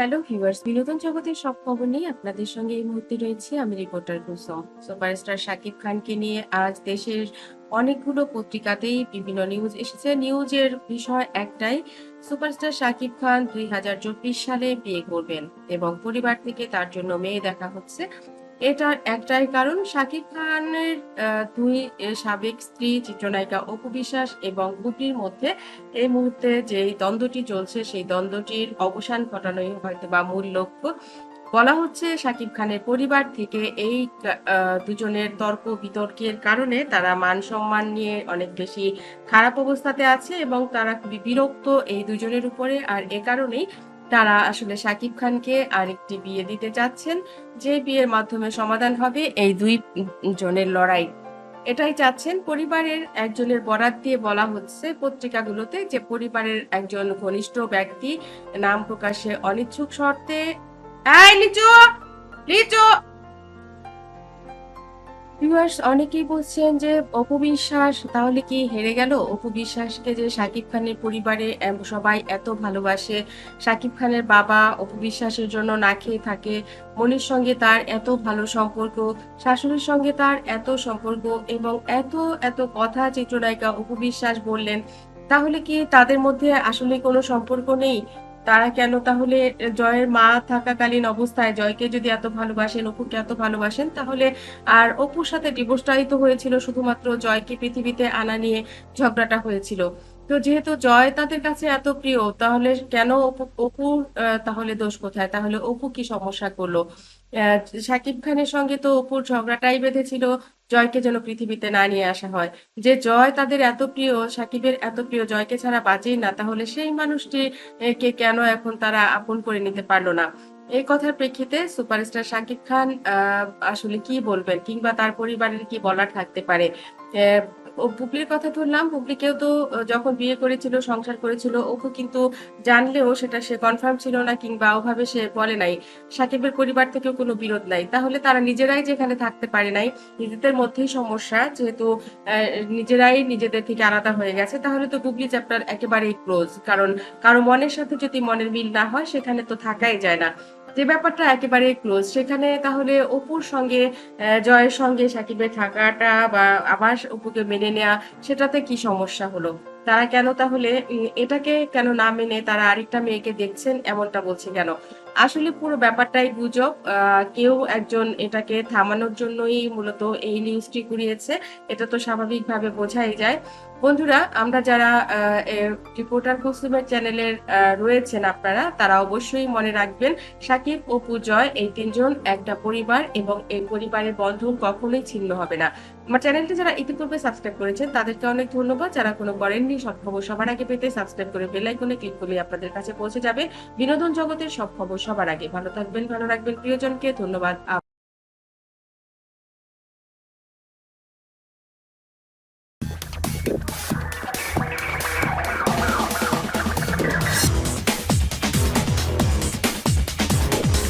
Hello viewers বিনোদন জগতের সব খবর নিয়ে আপনাদের সঙ্গে এই মুহূর্তে রয়েছে আমি রিপোর্টার কুসুম। সুপারস্টার শাকিব খানকে নিয়ে আজ দেশের অনেকগুলো পত্রিকাতেই বিভিন্ন নিউজ এসেছে। নিউজের বিষয় একটাই সুপারস্টার শাকিব খান দুই হাজার চব্বিশ সালে বিয়ে করবেন এবং পরিবার থেকে তার জন্য মেয়ে দেখা হচ্ছে। এটার একটাই কারণ। শাকিব খানের দুই সাবেক স্ত্রী, চিত্রনায়িকা অপু বিশ্বাস এবং বুবলির মধ্যে এই মুহূর্তে যে দ্বন্দ্বটি চলছে, সেই দ্বন্দ্বটির অবসান ঘটানোই হয়তো বা মূল লক্ষ্য। বলা হচ্ছে, শাকিব খানের পরিবার থেকে এই দুজনের তর্ক বিতর্কের কারণে তারা মান সম্মান নিয়ে অনেক বেশি খারাপ অবস্থাতে আছে এবং তারা খুবই বিরক্ত এই দুজনের উপরে। আর এ কারণেই তারা আসলে শাকিব খানকে আরেকটি বিয়ে দিতে চাচ্ছেন, যে বিয়ের মাধ্যমে সমাধান হবে এই দুই জনের লড়াই। এটাই চাচ্ছেন পরিবারের একজনের বরাত দিয়ে বলা হচ্ছে পত্রিকাগুলোতে যে পরিবারের একজন ঘনিষ্ঠ ব্যক্তি নাম প্রকাশে অনিচ্ছুক শর্তে লিচু! লিচু! অনেকেই বলছেন যে অপু বিশ্বাস, তাহলে কি হেরে গেল? অপু বিশ্বাসকে যে শাকিব খানের পরিবারে সবাই এত ভালোবাসে, শাকিব খানের বাবা অপু বিশ্বাসের জন্য না খেয়ে থাকে, মনির সঙ্গে তার এত ভালো সম্পর্ক, শাশুড়ির সঙ্গে তার এত সম্পর্ক এবং এত এত কথা চিত্রনায়িকা অপু বিশ্বাস বললেন, তাহলে কি তাদের মধ্যে আসলে কোনো সম্পর্ক নেই? তারা কেন তাহলে জয়ের মা থাকাকালীন অবস্থায় জয়কে যদি এত ভালোবাসেন, অপুকে এত ভালোবাসেন, তাহলে আর অপুর সাথে ডিভোর্সটাই তো হয়েছিল, শুধুমাত্র জয়কে পৃথিবীতে আনা নিয়ে ঝগড়াটা হয়েছিল। তো যেহেতু জয় তাদের কাছে এত প্রিয়, তাহলে কেন অপু তাহলে দোষ কোথায়? তাহলে অপু কি সমস্যা করল? শাকিব খানের সঙ্গে তো অপুর ঝগড়াটাই বেঁধেছিল জয়কে যেন পৃথিবীতে না নিয়ে আসা হয়। যে জয় তাদের এত প্রিয়, সাকিবের এত প্রিয়, জয়কে ছাড়া বাঁচেই না, তাহলে সেই মানুষটি কে কেন এখন তারা আপন করে নিতে পারল না? এই কথার প্রেক্ষিতে সুপারস্টার শাকিব খান আসলে কি বলবেন? কিংবা তার পরিবারের কি বলার থাকতে পারে? বুবলির কথা ধরলাম বুবলিকেও তো যখন বিয়ে করেছিল, সংসার করেছিল, ওকে কিন্তু জানলেও সেটা সে কনফার্ম ছিল না কিংবা ওভাবে সে বলে নাই। সাকিবের পরিবার থেকেও কোনো বিরোধ নাই। তাহলে তারা নিজেরাই যেখানে থাকতে পারে নাই, নিজেদের মধ্যেই সমস্যা, যেহেতু নিজেরাই নিজেদের থেকে আলাদা হয়ে গেছে, তাহলে তো বুবলি চ্যাপ্টার একেবারেই ক্লোজ কারণ, কারও মনের সাথে যদি মনের মিল না হয়, সেখানে তো থাকাই যায় না। যে ব্যাপারটা একেবারে ক্লোজ সেখানে তাহলে অপুর সঙ্গে জয়ের সঙ্গে সাকিবের থাকাটা বা আবার অপুকে মেনে নেওয়া সেটাতে কি সমস্যা হলো? তারা কেন তাহলে এটাকে কেন না মেনে তারা আরেকটা মেয়েকে দেখছেন, এমনটা বলছে কেন? আসলে পুরো ব্যাপারটাই গুজব। কেউ একজন এটাকে থামানোর জন্যই মূলত এই নিউজটি কুড়িয়েছে, এটা তো স্বাভাবিকভাবে বোঝাই যায়। বন্ধুরা, আমরা যারা রিপোর্টার কুসুমের চ্যানেলের রয়েছেন আপনারা, তারা অবশ্যই মনে রাখবেন, সাকিব অপু জয় এই তিনজন একটা পরিবার এবং এই পরিবারের বন্ধন কখনোই ছিন্ন হবে না। আমার চ্যানেলটি যারা ইতিপূর্বে সাবস্ক্রাইব করেছেন, তাদেরকে অনেক ধন্যবাদ। যারা কোনো করেননি, সব খবর সবার আগে পেতে সাবস্ক্রাইব করে বেল আইকনে ক্লিক করলে আপনাদের কাছে পৌঁছে যাবে। বিনোদন জগতের সব খবর সবার আগে। ভালো থাকবেন ভালো রাখবেন প্রিয়জনকে ধন্যবাদ।